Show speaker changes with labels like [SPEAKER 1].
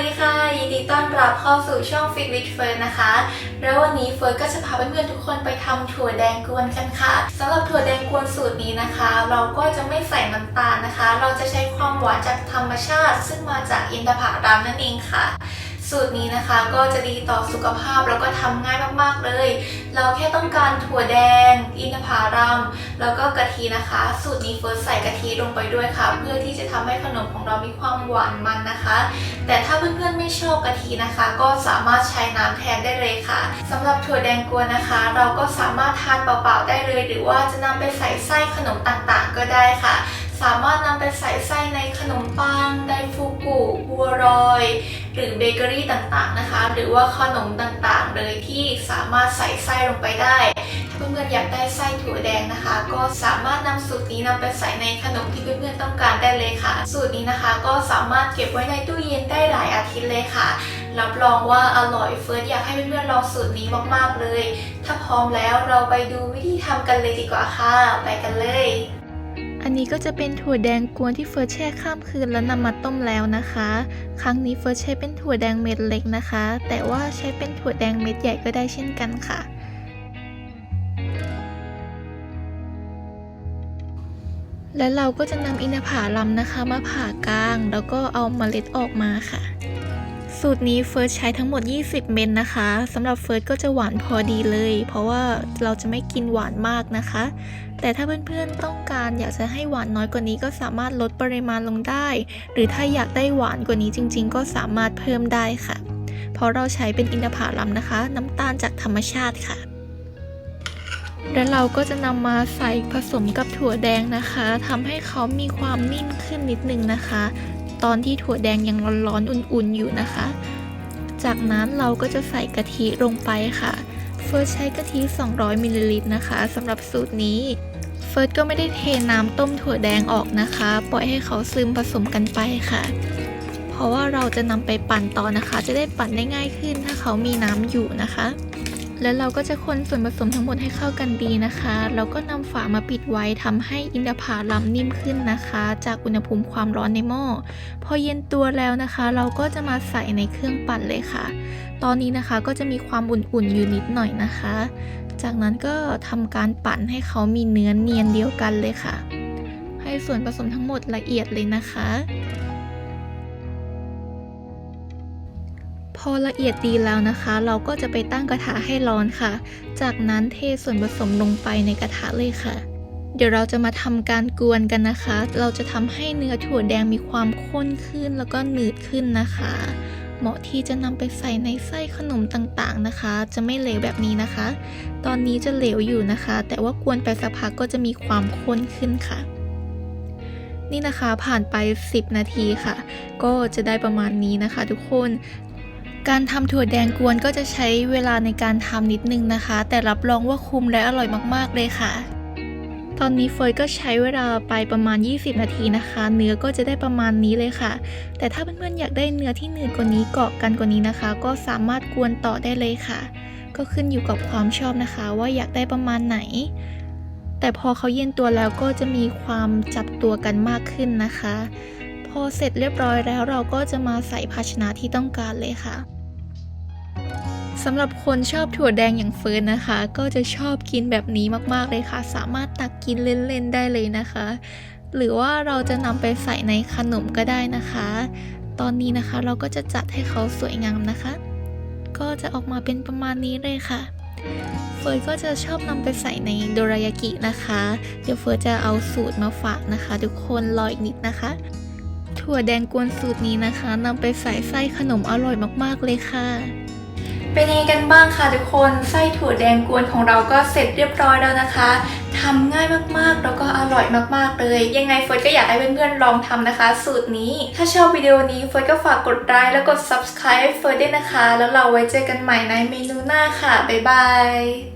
[SPEAKER 1] ดีค่ะ ยินดีต้อนรับเข้าสู่ช่อง Fit with Fern นะคะ แล้ววันนี้เฟิร์นก็จะพาเพื่อนๆทุกคนไปทำถั่วแดงกวนกันค่ะสำหรับถั่วแดงกวนสูตรนี้นะคะ เราก็จะไม่ใส่น้ำตาลนะคะ เราจะใช้ความหวานจากธรรมชาติ ซึ่งมาจากอินทผลัมนั่นเองค่ะ สูตรนี้นะคะก็จะดีต่อสุขภาพแล้วก็ทำง่ายมากๆเลย เราแค่ต้องการถั่วแดง อินทผลัมแล้วก็กะทินะคะ สูตรนี้เฟิร์สใส่กะทิลงไปด้วยค่ะ เพื่อที่จะทำให้ขนมของเรามีความหวานมันนะคะ แต่ถ้าเพื่อนๆไม่ชอบกะทินะคะ ก็สามารถใช้น้ำแทนได้เลยค่ะสำหรับถั่วแดงกวนนะคะ เราก็สามารถทานเปล่าๆได้เลย หรือว่าจะนำไปใส่ไส้ขนมต่างๆ ก็ได้ค่ะ สามารถนำไปใส่ไส้ในขนมปังไดฟูกุบัวรอย หรือเบเกอรี่ต่างๆนะคะ หรือว่าขนมต่างๆเลยที่สามารถใส่ไส้ลงไปได้ ถ้าเพื่อนๆอยากได้ไส้ถั่วแดงนะคะ ก็สามารถนำสูตรนี้นำไปใส่ในขนมที่เพื่อนๆต้องการได้เลยค่ะ สูตรนี้นะคะก็สามารถเก็บไว้ในตู้เย็นได้หลายอาทิตย์เลยค่ะรับรองว่าอร่อยเฟิร์สอยากให้เพื่อนๆลองสูตรนี้มากๆเลย ถ้าพร้อมแล้วเราไปดูวิธีทำกันเลยดีกว่าค่ะ ไปกันเลย
[SPEAKER 2] อันนี้ก็จะเป็นถั่วแดงกวนที่เฟิร์สแช่ข้ามคืนแล้วนำมาต้มแล้วนะคะ ครั้งนี้เฟิร์สใช้เป็นถั่วแดงเม็ดเล็กนะคะ แต่ว่าใช้เป็นถั่วแดงเม็ดใหญ่ก็ได้เช่นกันค่ะและเราก็จะนำอินทผลัมนะคะ มาผ่ากลาง แล้วก็เอาเมล็ดออกมาค่ะ สูตรนี้เฟิร์สใช้ทั้งหมด 20 เมนนะคะสำหรับเฟิร์สก็จะหวานพอดีเลย เพราะว่าเราจะไม่กินหวานมากนะคะ แต่ถ้าเพื่อนๆต้องการอยากจะให้หวานน้อยกว่านี้ก็สามารถลดปริมาณลงได้ หรือถ้าอยากได้หวานกว่านี้จริง ๆ ก็สามารถเพิ่มได้ค่ะ เพราะเราใช้เป็นอินทผลัมนะคะ น้ำตาลจากธรรมชาติค่ะและเราก็จะนำมาใส่ผสมกับถั่วแดงนะคะทำให้เขามีความนิ่มขึ้นนิดนึงนะคะ ตอนที่ถั่วแดงยังร้อนๆอุ่นๆอยู่นะคะ จากนั้นเราก็จะใส่กะทิลงไปค่ะ เฟิร์สใช้กะทิ 200 มิลลิลิตรนะคะสำหรับสูตรนี้ เฟิร์สก็ไม่ได้เทน้ำต้มถั่วแดงออกนะคะ ปล่อยให้เขาซึมผสมกันไปค่ะ เพราะว่าเราจะนำไปปั่นต่อนะคะ จะได้ปั่นได้ง่ายขึ้นถ้าเขามีน้ำอยู่นะคะ แล้วเราก็จะคนส่วนผสมทั้งหมดให้เข้ากันดีนะคะเราก็นำฝามาปิดไว้ทำให้อินทผลัมนิ่มขึ้นนะคะ จากอุณหภูมิความร้อนในหม้อ พอเย็นตัวแล้วนะคะ เราก็จะมาใส่ในเครื่องปั่นเลยค่ะ ตอนนี้นะคะก็จะมีความอุ่นๆอยู่นิดหน่อยนะคะ จากนั้นก็ทำการปั่นให้เขามีเนื้อเนียนเดียวกันเลยค่ะ ให้ส่วนผสมทั้งหมดละเอียดเลยนะคะ อละเอียดดีแล้วนะคะ เราก็จะไปตั้งกระทะให้ร้อนค่ะ จากนั้นเทส่วนผสมลงไปในกระทะเลยค่ะ เดี๋ยวเราจะมาทำการกวนกันนะคะ เราจะทำให้เนื้อถั่วแดงมีความข้นขึ้นแล้วก็หนืดขึ้นนะคะ เหมาะที่จะนำไปใส่ในไส้ขนมต่างๆนะคะ จะไม่เหลวแบบนี้นะคะ ตอนนี้จะเหลวอยู่นะคะ แต่ว่ากวนไปสักพักก็จะมีความข้นขึ้นค่ะนี่นะคะผ่านไป 10 นาทีค่ะ ก็จะได้ประมาณนี้นะคะ ทุกคน การทำถั่วแดงกวนก็จะใช้เวลาในการทำนิดนึงนะคะ แต่รับรองว่าคุ้มและอร่อยมากๆเลยค่ะ ตอนนี้เฟยก็ใช้เวลาไปประมาณ 20 นาทีนะคะ เนื้อก็จะได้ประมาณนี้เลยค่ะ แต่ถ้าเพื่อนๆอยากได้เนื้อที่หนืดกว่านี้เกาะกันกว่านี้นะคะ ก็สามารถกวนต่อได้เลยค่ะ ก็ขึ้นอยู่กับความชอบนะคะ ว่าอยากได้ประมาณไหน แต่พอเขาเย็นตัวแล้วก็จะมีความจับตัวกันมากขึ้นนะคะพอเสร็จเรียบร้อยแล้วเราก็จะมาใส่ภาชนะที่ต้องการเลยค่ะ สำหรับคนชอบถั่วแดงอย่างเฟิร์นนะคะ ก็จะชอบกินแบบนี้มากๆเลยค่ะ สามารถตักกินเล่นๆได้เลยนะคะ หรือว่าเราจะนำไปใส่ในขนมก็ได้นะคะ ตอนนี้นะคะเราก็จะจัดให้เขาสวยงามนะคะ ก็จะออกมาเป็นประมาณนี้เลยค่ะ เฟิร์นก็จะชอบนำไปใส่ในโดรายากินะคะ เดี๋ยวเฟิร์นจะเอาสูตรมาฝากนะคะ ทุกคนรออีกนิดนะคะถั่วแดงกวนสูตรนี้นะคะนำไปใส่ไส้ขนมอร่อยมากๆเลยค่ะ
[SPEAKER 1] เป็นยังไงกันบ้างคะทุกคนไส้ถั่วแดงกวนของเราก็เสร็จเรียบร้อยแล้วนะคะทำง่ายมากๆ แล้วก็อร่อยมากๆเลย ยังไงเฟิร์สก็อยากให้เพื่อนๆลองทำนะคะ สูตรนี้ ถ้าชอบวิดีโอนี้เฟิร์สก็ฝากกดไลค์แล้วกด subscribe เฟิร์สด้วยนะคะ แล้วเราไว้เจอกันใหม่ในเมนูหน้าค่ะ บ๊ายบาย